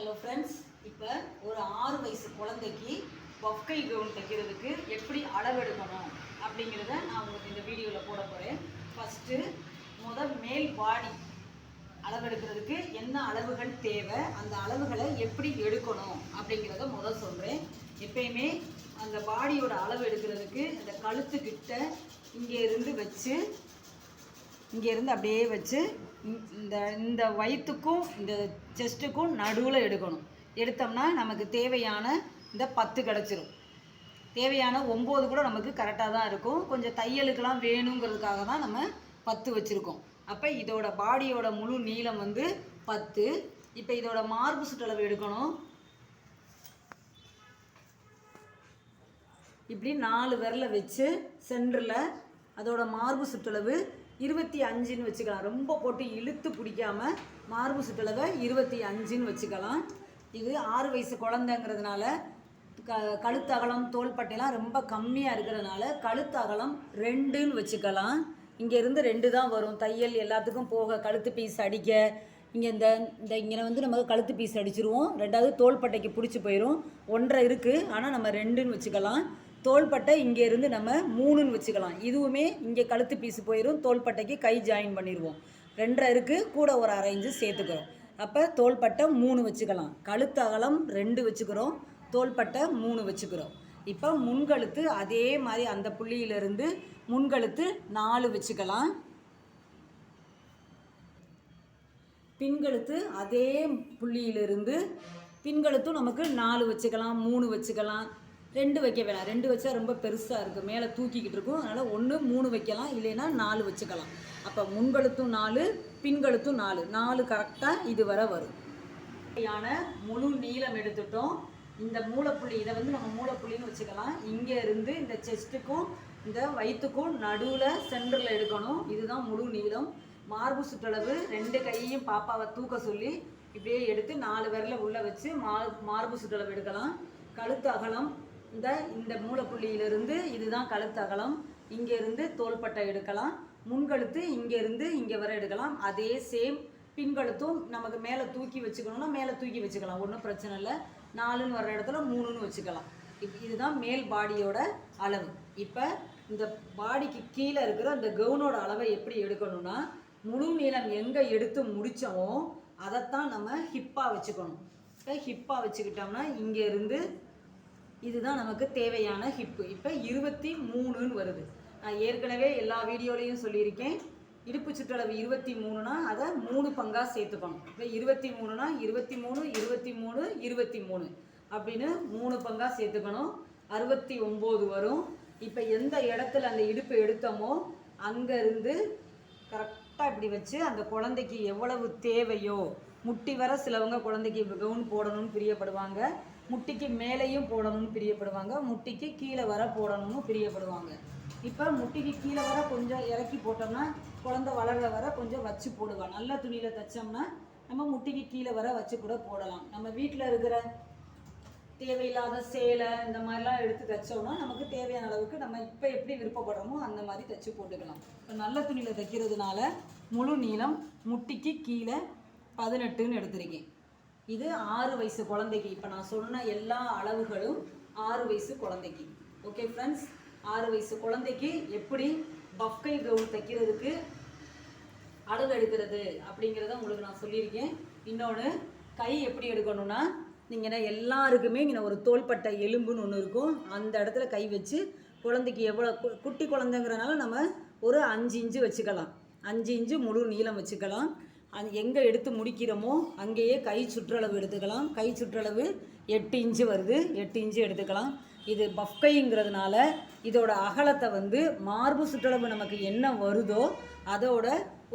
Hello friends இப்போ ஒரு ஆறு வயசு குழந்தைக்கு பொக்கை கவுன் தைக்கிறதுக்கு எப்படி அளவெடுக்கணும் அப்படிங்கிறத நான் உங்களுக்கு இந்த வீடியோவில் போட போகிறேன் ஃபஸ்ட்டு முதல் மேல் பாடி அளவெடுக்கிறதுக்கு என்ன அளவுகள் தேவை அந்த அளவுகளை எப்படி எடுக்கணும் அப்படிங்கிறத முதல் சொல்கிறேன் எப்பயுமே அந்த பாடியோட அளவு எடுக்கிறதுக்கு அந்த கழுத்துக்கிட்ட இங்கே இருந்து வச்சு இங்கேருந்து அப்படியே வச்சு இந்த- இந்த வயிற்றுக்கும் இந்த செஸ்ட்டுக்கும் நடுவில் எடுக்கணும். எடுத்தோம்னா நமக்கு தேவையான இந்த பத்து கிடச்சிரும். தேவையான ஒம்பது கூட நமக்கு கரெக்டாக தான் இருக்கும். கொஞ்சம் தையலுக்கெல்லாம் வேணுங்கிறதுக்காக தான் நம்ம பத்து வச்சுருக்கோம். அப்போ இதோட பாடியோட முழு நீளம் வந்து பத்து. இப்போ இதோட மார்பு சுற்றளவு எடுக்கணும். இப்படி நாலு விரலை வச்சு சென்டரில் அதோட மார்பு சுற்றளவு இருபத்தி அஞ்சுன்னு வச்சுக்கலாம். ரொம்ப போட்டு இழுத்து பிடிக்காம மார்பு சுற்றளவை இருபத்தி அஞ்சுன்னு வச்சுக்கலாம். இது ஆறு வயசு குழந்தைங்கிறதுனால க கழுத்தகலம் தோள்பட்டையெல்லாம் ரொம்ப கம்மியாக இருக்கிறதுனால கழுத்தகலம் ரெண்டுன்னு வச்சுக்கலாம். இங்கேருந்து ரெண்டு தான் வரும். தையல் எல்லாத்துக்கும் போக கழுத்து பீஸ் அடிக்க இங்கே இந்த இந்த இங்கே வந்து நம்ம கழுத்து பீஸ் அடிச்சிருவோம். ரெண்டாவது தோள்பட்டைக்கு பிடிச்சி போயிடும் ஒன்றரை இருக்குது ஆனால் நம்ம ரெண்டுன்னு வச்சுக்கலாம். தோள்பட்டை இங்கே இருந்து நம்ம மூணுன்னு வச்சுக்கலாம். இதுவுமே இங்கே கழுத்து பீஸ் போயிடும் தோள்பட்டைக்கு கை ஜாயின் பண்ணிடுவோம் ரெண்டரை இருக்குது கூட ஒரு அரை இன்ச்சு சேர்த்துக்கிறோம். அப்போ தோள்பட்டை மூணு வச்சுக்கலாம். கழுத்து அகலம் ரெண்டு வச்சுக்கிறோம். தோள்பட்டை மூணு வச்சுக்கிறோம். இப்போ முன்கழுத்து அதே மாதிரி அந்த புள்ளியிலிருந்து முன்கழுத்து நாலு வச்சுக்கலாம். பின்கழுத்து அதே புள்ளியிலிருந்து பின்கழுத்தும் நமக்கு நாலு வச்சுக்கலாம் மூணு வச்சுக்கலாம். ரெண்டு வைக்க வேணாம். ரெண்டு வச்சா ரொம்ப பெருசாக இருக்குது மேலே தூக்கிக்கிட்டு இருக்கும். அதனால் ஒன்று மூணு வைக்கலாம். இல்லைன்னா நாலு வச்சுக்கலாம். அப்போ முன்கழுத்தும் நாலு பின்கழுத்தும் நாலு. நாலு கரெக்டாக இது வரை வரும். யான முழு நீளம் எடுத்துட்டோம். இந்த மூளைப்புள்ளி இதை வந்து நம்ம மூளைப்புள்ளின்னு வச்சுக்கலாம். இங்கே இருந்து இந்த செஸ்ட்டுக்கும் இந்த வயிற்றுக்கும் நடுவில் சென்டரில் எடுக்கணும். இதுதான் முழு நீளம். மார்பு சுற்றளவு ரெண்டு கையையும் பாப்பாவை தூக்க சொல்லி இப்படியே எடுத்து நாலு விரல உள்ளே வச்சு மார்பு சுற்றளவு எடுக்கலாம். கழுத்து அகலம் இந்த இந்த மூலப்புள்ளியிலிருந்து இதுதான் கழுத்தகலம் இங்கேருந்து தோள்பட்டை எடுக்கலாம். முன்கழுத்து இங்கேருந்து இங்கே வர எடுக்கலாம். அதே சேம் பின்கழுத்தும் நமக்கு மேலே தூக்கி வச்சுக்கணும்னா மேலே தூக்கி வச்சுக்கலாம். ஒன்றும் பிரச்சனை இல்லை. நாலுன்னு வர்ற இடத்துல மூணுன்னு வச்சுக்கலாம். இப் இதுதான் மேல் பாடியோட அளவு. இப்போ இந்த பாடிக்கு கீழே இருக்கிற அந்த கவுனோட அளவை எப்படி எடுக்கணும்னா முழு நீளம் எங்கே எடுத்து முடித்தோமோ அதைத்தான் நம்ம ஹிப்பாக வச்சுக்கணும். இப்போ ஹிப்பாக வச்சுக்கிட்டோம்னா இங்கேருந்து இதுதான் நமக்கு தேவையான ஹிப்பு இப்போ இருபத்தி மூணுன்னு வருது. நான் ஏற்கனவே எல்லா வீடியோலையும் சொல்லியிருக்கேன். இடுப்பு சுற்றளவு இருபத்தி மூணுனா அதை மூணு பங்காக சேர்த்துக்கணும். இப்போ இருபத்தி மூணுனா இருபத்தி மூணு இருபத்தி மூணு இருபத்தி மூணு அப்படின்னு மூணு பங்காக சேர்த்துக்கணும். அறுபத்தி ஒம்பது வரும். இப்போ எந்த இடத்துல அந்த இடுப்பு எடுத்தோமோ அங்கேருந்து கரெக்டாக இப்படி வச்சு அந்த குழந்தைக்கு எவ்வளவு தேவையோ முட்டி வர சிலவங்க குழந்தைக்கு கவுன் போடணும்னு பிரியப்படுவாங்க. முட்டிக்கு மேலேயும் போடணும்னு பிரியப்படுவாங்க முட்டிக்கு கீழே வர போடணும்னு பிரியப்படுவாங்க. இப்போ முட்டிக்கு கீழே வர கொஞ்சம் இறக்கி போட்டோம்னா குழந்தை வளர்ற வர கொஞ்சம் வச்சு போடுவாங்க நல்ல துணியில் தைச்சோம்னா நம்ம முட்டிக்கு கீழே வர வச்சு கூட போடலாம். நம்ம வீட்டில் இருக்கிற தேவையில்லாத சேலை இந்த மாதிரிலாம் எடுத்து தைச்சோம்னா நமக்கு தேவையான அளவுக்கு நம்ம இப்போ எப்படி விருப்பப்படுறோமோ அந்த மாதிரி தைச்சு போட்டுக்கலாம். இப்போ நல்ல துணியில் தைக்கிறதுனால முழு நீளம் முட்டிக்கு கீழே பதினெட்டுன்னு எடுத்திருக்கேன். இது ஆறு வயசு குழந்தைக்கு. இப்போ நான் சொன்ன எல்லா அளவுகளும் ஆறு வயசு குழந்தைக்கு. ஓகே ஃப்ரெண்ட்ஸ் ஆறு வயசு குழந்தைக்கு எப்படி பஃப்கை கவுன் தைக்கிறதுக்கு அளவு எடுக்கிறது அப்படிங்கிறத உங்களுக்கு நான் சொல்லியிருக்கேன். இன்னொன்று கை எப்படி எடுக்கணும்னா நீங்கள் எல்லாருக்குமே இங்கே ஒரு தோள்பட்டை எலும்புன்னு ஒன்று இருக்கும். அந்த இடத்துல கை வச்சு குழந்தைக்கு எவ்வளோ கு- குட்டி குழந்தைங்கிறனால நம்ம ஒரு அஞ்சு இன்ச்சு வச்சுக்கலாம். அஞ்சு இன்ச்சு முழு நீளம் வச்சுக்கலாம். அது எங்கே எடுத்து முடிக்கிறோமோ அங்கேயே கை சுற்றளவு எடுத்துக்கலாம். கை சுற்றளவு எட்டு இன்ச்சு வருது. எட்டு இன்ச்சு எடுத்துக்கலாம். இது பஃப்கைங்கிறதுனால இதோட அகலத்தை வந்து மார்பு சுற்றளவு நமக்கு என்ன வருதோ அதோட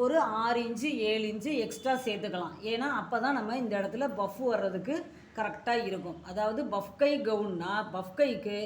ஒரு ஆறு இன்ச்சு ஏழு இன்ச்சு எக்ஸ்ட்ரா சேர்த்துக்கலாம். ஏன்னா அப்போ தான் நம்ம இந்த இடத்துல பஃப் வர்றதுக்கு கரெக்டாக இருக்கும். அதாவது பஃப்கை கவுன்னா பஃப்கைக்கு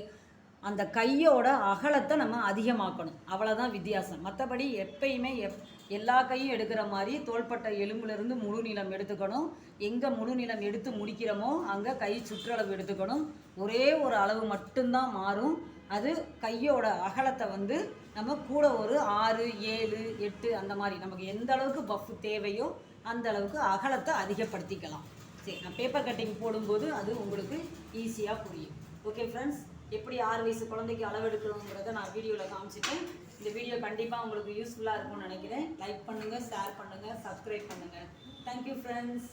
அந்த கையோட அகலத்தை நம்ம அதிகமாக்கணும். அவ்வளோதான் வித்தியாசம். மற்றபடி எப்பயுமே எப் எல்லா கையும் எடுக்கிற மாதிரி தோள்பட்டை எலும்புலேருந்து முழு நீளம் எடுத்துக்கணும். எங்கே முழு நீளம் எடுத்து முடிக்கிறோமோ அங்கே கை சுற்றளவு எடுத்துக்கணும். ஒரே ஒரு அளவு மட்டும்தான் மாறும். அது கையோட அகலத்தை வந்து நம்ம கூட ஒரு ஆறு ஏழு எட்டு அந்த மாதிரி நமக்கு எந்த அளவுக்கு பஃப் தேவையோ அந்த அளவுக்கு அகலத்தை அதிகப்படுத்திக்கலாம். சரி நான் பேப்பர் கட்டிங் போடும்போது அது உங்களுக்கு ஈஸியாக புரியும். ஓகே ஃப்ரெண்ட்ஸ் எப்படி ஆறு வயசு குழந்தைக்கு அளவெடுக்கணுங்கிறத நான் வீடியோவில் காமிச்சிட்டேன். இந்த வீடியோ கண்டிப்பாக உங்களுக்கு யூஸ்ஃபுல்லாக இருக்கும்னு நினைக்கிறேன். லைக் பண்ணுங்கள் ஷேர் பண்ணுங்கள் சப்ஸ்கிரைப் பண்ணுங்கள் தேங்க்யூ ஃப்ரெண்ட்ஸ்